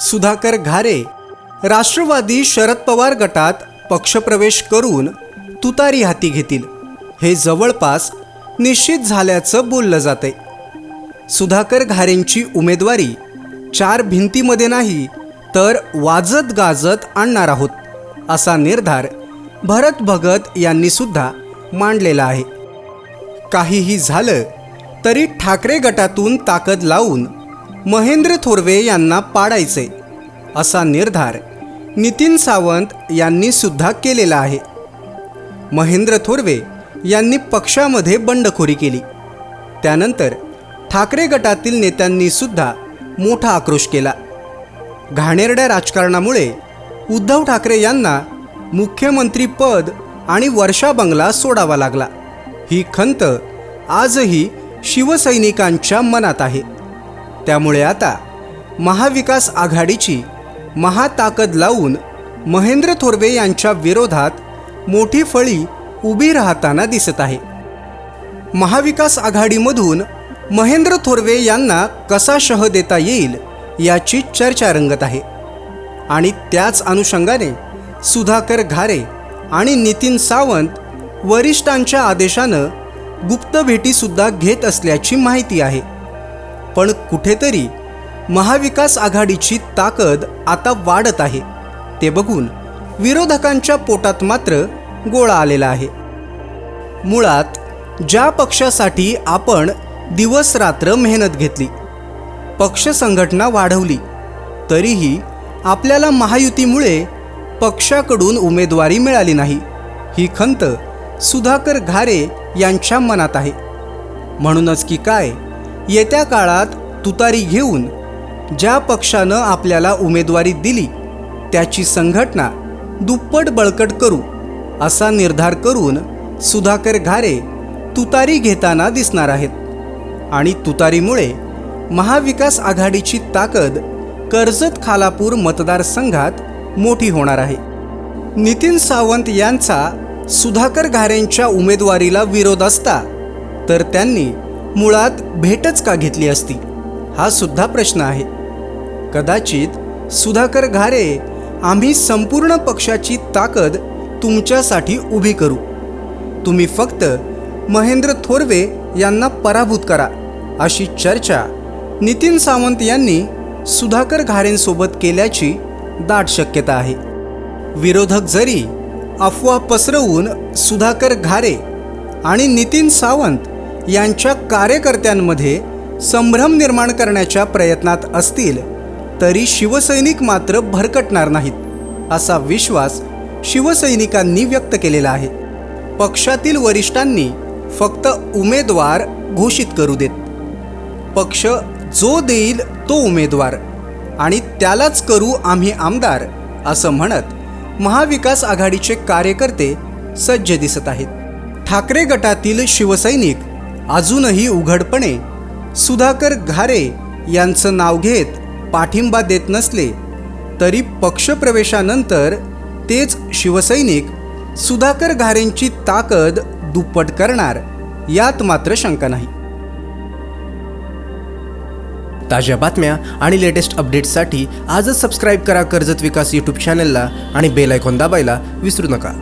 सुधाकर घारे राष्ट्रवादी शरद पवार गटात पक्षप्रवेश करून तुतारी हाती घेतील. हे जवळपास निश्चित झाल्याचं बोललं जातंय. सुधाकर घारेंची उमेदवारी चार भिंतीमध्ये नाही तर वाजत गाजत आणणार आहोत असा निर्धार भरत भगत यांनी सुद्धा मांडलेला आहे. काहीही झालं तरी ठाकरे गटातून ताकद लावून महेंद्र थोरवे यांना पाडायचे असा निर्धार नितीन सावंत यांनी सुद्धा केलेला आहे. महेंद्र थोरवे यांनी पक्षामध्ये बंडखोरी केली. त्यानंतर ठाकरे गटातील नेत्यांनी सुद्धा मोठा आक्रोश केला. घाणेरड्या राजकारणामुळे उद्धव ठाकरे यांना मुख्यमंत्री पद आणि वर्षा बंगला सोडावा लागला. ही खंत आजही शिवसैनिकांच्या मनात आहे. त्यामुळे आता महाविकास आघाडीची महाताकद लावून महेंद्र थोरवे यांच्या विरोधात मोठी फळी उभी राहताना दिसत आहे. महाविकास आघाडीमधून महेंद्र थोरवे यांना कसा शह देता येईल याची चर्चा रंगत आहे. आणि त्याच अनुषंगाने सुधाकर घारे आणि नितीन सावंत वरिष्ठांच्या आदेशानं गुप्त भेटीसुद्धा घेत असल्याची माहिती आहे. पण कुठेतरी महाविकास आघाडीची ताकद आता वाढत आहे. ते बघून विरोधकांच्या पोटात मात्र गोळा आलेला आहे. मुळात ज्या पक्षासाठी आपण दिवस रात्र मेहनत घेतली पक्ष संघटना वाढवली तरीही आपल्याला महायुतीमुळे पक्षाकडून उमेदवारी मिळाली नाही ही खंत सुधाकर घारे यांच्या मनात आहे. म्हणूनच की काय येत्या काळात तुतारी घेऊन ज्या पक्षानं आपल्याला उमेदवारी दिली त्याची संघटना दुप्पट बळकट करू असा निर्धार करून सुधाकर घारे तुतारी घेताना दिसणार आहेत. आणि तुतारीमुळे महाविकास आघाडीची ताकद कर्जत खालापूर मतदारसंघात मोठी होणार आहे. नितीन सावंत यांचा सुधाकर घारेंच्या उमेदवारीला विरोध असता तर त्यांनी मुळात भेटच का घेतली असती? हा सुद्धा प्रश्न आहे. कदाचित सुधाकर घारे आम्ही संपूर्ण पक्षाची ताकद तुमच्यासाठी उभी करू. तुम्ही फक्त महेंद्र थोरवे यांना पराभूत करा अशी चर्चा नितीन सावंत यांनी सुधाकर घारेंसोबत केल्याची दाट शक्यता आहे. विरोधक जरी अफवा पसरवून सुधाकर घारे आणि नितीन सावंत यांच्या कार्यकर्त्यांमध्ये संभ्रम निर्माण करण्याच्या प्रयत्नात असतील तरी शिवसैनिक मात्र भरकटणार नाहीत असा विश्वास शिवसैनिकांनी व्यक्त केलेला आहे. पक्षातील वरिष्ठांनी फक्त उमेदवार घोषित करू देत. पक्ष जो देईल तो उमेदवार आणि त्यालाच करू आम्ही आमदार असं म्हणत महाविकास आघाडीचे कार्यकर्ते सज्ज दिसत आहेत. ठाकरे गटातील शिवसैनिक अजूनही उघडपणे सुधाकर घारे यांचं नाव घेत पाठिंबा देत नसले तरी पक्षप्रवेशानंतर तेच शिवसैनिक सुधाकर घारेंची ताकद दुप्पट करणार यात मात्र शंका नाही. ताज्या बातम्या आणि लेटेस्ट अपडेट्ससाठी आजच सबस्क्राईब करा कर्जत विकास यूट्यूब चॅनलला आणि बेल आयकॉन दाबायला विसरू नका.